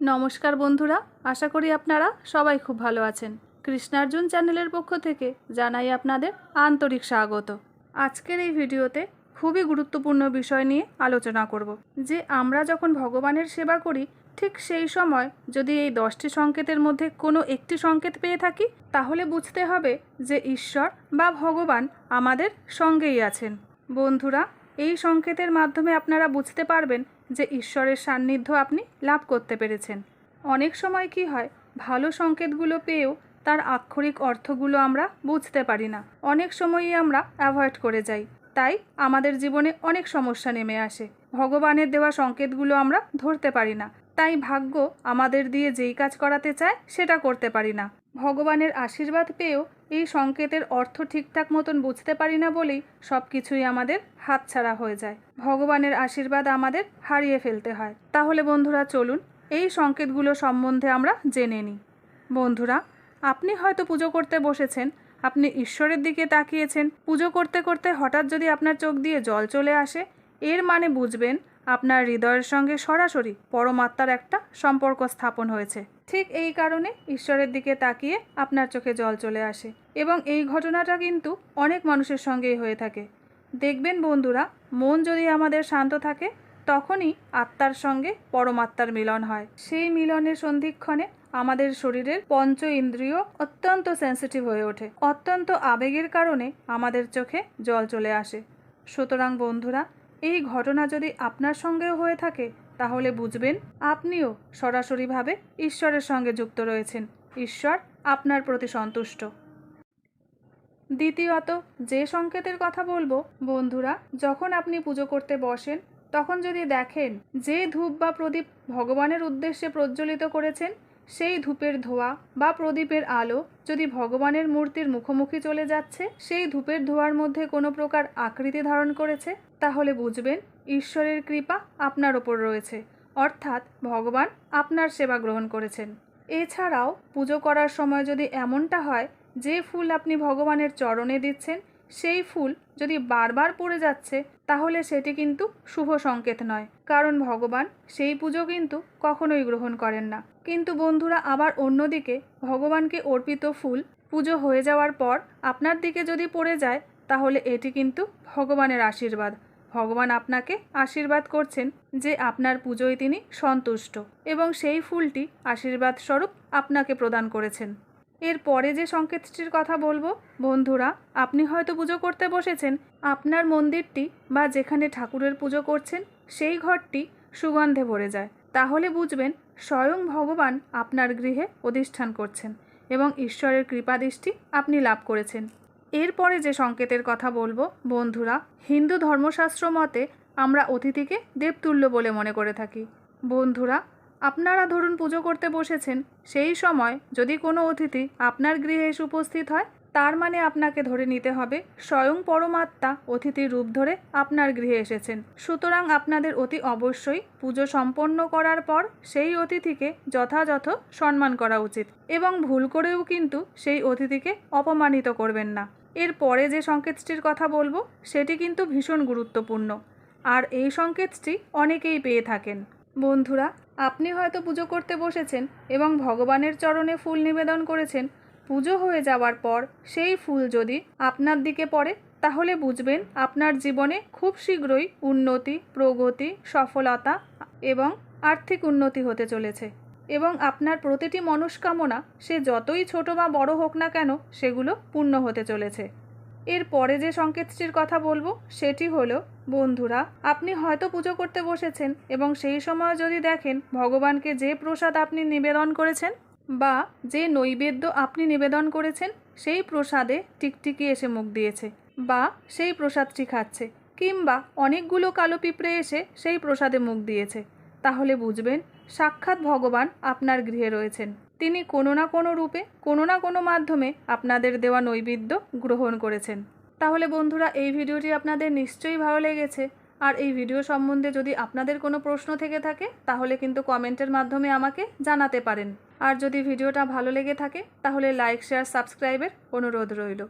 নমস্কার বন্ধুরা, আশা করি আপনারা সবাই খুব ভালো আছেন। কৃষ্ণার্জুন চ্যানেলের পক্ষ থেকে জানাই আপনাদের আন্তরিক স্বাগত। আজকের এই ভিডিওতে খুবই গুরুত্বপূর্ণ বিষয় নিয়ে আলোচনা করব, যে আমরা যখন ভগবানের সেবা করি, ঠিক সেই সময় যদি এই দশটি সংকেতের মধ্যে কোনো একটি সংকেত পেয়ে থাকি, তাহলে বুঝতে হবে যে ঈশ্বর বা ভগবান আমাদের সঙ্গেই আছেন। বন্ধুরা এই সংকেতের মাধ্যমে আপনারা বুঝতে পারবেন যে ঈশ্বরের সান্নিধ্য আপনি লাভ করতে পেরেছেন। অনেক সময় কি হয়, ভালো সংকেতগুলো পেয়েও তার আক্ষরিক অর্থগুলো আমরা বুঝতে পারি না। অনেক সময়ই আমরা অ্যাভয়েড করে যাই। তাই আমাদের জীবনে অনেক সমস্যা নেমে আসে। ভগবানের দেওয়া সংকেতগুলো আমরা ধরতে পারি না। তাই ভাগ্য আমাদের দিয়ে যেই কাজ করাতে চায়, সেটা করতে পারি না। ভগবানের আশীর্বাদ পেয়েও এই সংকেতের অর্থ ঠিকঠাক মতন বুঝতে পারি না বলেই সব কিছুই আমাদের হাতছাড়া হয়ে যায়। ভগবানের আশীর্বাদ আমাদের হারিয়ে ফেলতে হয়। তাহলে বন্ধুরা, চলুন এই সংকেতগুলো সম্বন্ধে আমরা জেনে নিই। বন্ধুরা, আপনি হয়তো পুজো করতে বসেছেন, আপনি ঈশ্বরের দিকে তাকিয়েছেন। পুজো করতে করতে হঠাৎ যদি আপনার চোখ দিয়ে জল চলে আসে, এর মানে বুঝবেন আপনার হৃদয়ের সঙ্গে সরাসরি পরমাত্মার একটা সম্পর্ক স্থাপন হয়েছে। ঠিক এই কারণে ঈশ্বরের দিকে তাকিয়ে আপনার চোখে জল চলে আসে এবং এই ঘটনাটা কিন্তু অনেক মানুষের সঙ্গেই হয়ে থাকে। দেখবেন বন্ধুরা, মন যদি আমাদের শান্ত থাকে, তখনই আত্মার সঙ্গে পরমাত্মার মিলন হয়। সেই মিলনের সন্ধিক্ষণে আমাদের শরীরের পঞ্চ ইন্দ্রিয় অত্যন্ত সেন্সিটিভ হয়ে ওঠে। অত্যন্ত আবেগের কারণে আমাদের চোখে জল চলে আসে। সুতরাং বন্ধুরা এই ঘটনা যদি আপনার সঙ্গেও হয়ে থাকে, তাহলে বুঝবেন আপনিও সরাসরিভাবে ঈশ্বরের সঙ্গে যুক্ত রয়েছেন। ঈশ্বর আপনার প্রতি সন্তুষ্ট। দ্বিতীয়ত, যে সংকেতের কথা বলব, বন্ধুরা, যখন আপনি পুজো করতে বসেন, তখন যদি দেখেন যে ধূপ বা প্রদীপ ভগবানের উদ্দেশ্যে প্রজ্বলিত করেছেন সেই ধূপের ধোঁয়া বা প্রদীপের আলো যদি ভগবানের মূর্তির মুখোমুখি চলে যাচ্ছে, সেই ধূপের ধোঁয়ার মধ্যে কোনো প্রকার আকৃতি ধারণ করেছে? তাহলে বুঝবেন, ঈশ্বরের কৃপা আপনার ওপর রয়েছে। অর্থাৎ ভগবান আপনার সেবা গ্রহণ করেছেন। এছাড়াও পুজো করার সময় যদি এমনটা হয়, যে ফুল আপনি ভগবানের চরণে দিচ্ছেন, সেই ফুল যদি বারবার পড়ে যাচ্ছে তাহলে সেটি কিন্তু শুভ সংকেত নয়। কারণ ভগবান সেই পুজো কিন্তু কখনোই গ্রহণ করেন না। কিন্তু বন্ধুরা, আবার অন্যদিকে ভগবানকে অর্পিত ফুল পুজো হয়ে যাওয়ার পর আপনার দিকে যদি পড়ে যায়, তাহলে এটি কিন্তু ভগবানের আশীর্বাদ। ভগবান আপনাকে আশীর্বাদ করছেন যে আপনার পুজোয় তিনি সন্তুষ্ট এবং সেই ফুলটি আশীর্বাদ স্বরূপ আপনাকে প্রদান করেছেন। এর পরে যে সংকেতটির কথা বলব, বন্ধুরা, আপনি হয়তো পুজো করতে বসেছেন। আপনার মন্দিরটি বা যেখানে ঠাকুরের পুজো করছেন, সেই ঘরটি সুগন্ধে ভরে যায়। তাহলে বুঝবেন, স্বয়ং ভগবান আপনার গৃহে অধিষ্ঠান করছেন এবং ঈশ্বরের কৃপাদৃষ্টি আপনি লাভ করেছেন। এরপরে যে সংকেতের কথা বলব, বন্ধুরা, হিন্দু ধর্মশাস্ত্র মতে আমরা অতিথিকে দেবতুল্য বলে মনে করে থাকি। বন্ধুরা আপনারা ধরুন পুজো করতে বসেছেন, সেই সময় যদি কোনো অতিথি আপনার গৃহে এসে উপস্থিত হয়, তার মানে আপনাকে ধরে নিতে হবে স্বয়ং পরমাত্মা অতিথির রূপ ধরে আপনার গৃহে এসেছেন। সুতরাং আপনাদের অতি অবশ্যই পুজো সম্পন্ন করার পর সেই অতিথিকে যথাযথ সম্মান করা উচিত এবং ভুল করেও কিন্তু সেই অতিথিকে অপমানিত করবেন না। এর পরে যে সংকেতটির কথা বলব, সেটি কিন্তু ভীষণ গুরুত্বপূর্ণ। আর এই সংকেতটি অনেকেই পেয়ে থাকেন। বন্ধুরা আপনি হয়তো পুজো করতে বসেছেন এবং ভগবানের চরণে ফুল নিবেদন করেছেন। পুজো হয়ে যাওয়ার পর সেই ফুল যদি আপনার দিকে পড়ে, তাহলে বুঝবেন আপনার জীবনে খুব শীঘ্রই উন্নতি, প্রগতি, সফলতা এবং আর্থিক উন্নতি হতে চলেছে এবং আপনার প্রতিটি মনস্কামনা সে যতই ছোট বা বড় হোক না কেন, সেগুলো পূর্ণ হতে চলেছে। এর পরে যে সংকেতটির কথা বলব, সেটি হলো, বন্ধুরা, আপনি হয়তো পুজো করতে বসেছেন এবং সেই সময় যদি দেখেন ভগবানকে যে প্রসাদ আপনি নিবেদন করেছেন বা যে নৈবেদ্য আপনি নিবেদন করেছেন, সেই প্রসাদে টিকটিকি এসে মুখ দিয়েছে বা সেই প্রসাদটি খাচ্ছে কিংবা অনেকগুলো কালো পিঁপড়ে এসে সেই প্রসাদে মুখ দিয়েছে। তাহলে বুঝবেন, সাক্ষাৎ ভগবান আপনার গৃহে রয়েছেন। তিনি কোনো না কোনো রূপে, কোনো না কোনো মাধ্যমে আপনাদের দেওয়া নৈবেদ্য গ্রহণ করেছেন। তাহলে বন্ধুরা, এই ভিডিওটি আপনাদের নিশ্চয়ই ভালো লেগেছে। আর এই ভিডিও সম্বন্ধে যদি আপনাদের কোনো প্রশ্ন থেকে থাকে, তাহলে কিন্তু কমেন্টের মাধ্যমে আমাকে জানাতে পারেন। আর যদি ভিডিওটা ভালো লেগে থাকে, তাহলে লাইক, শেয়ার, সাবস্ক্রাইবের অনুরোধ রইল।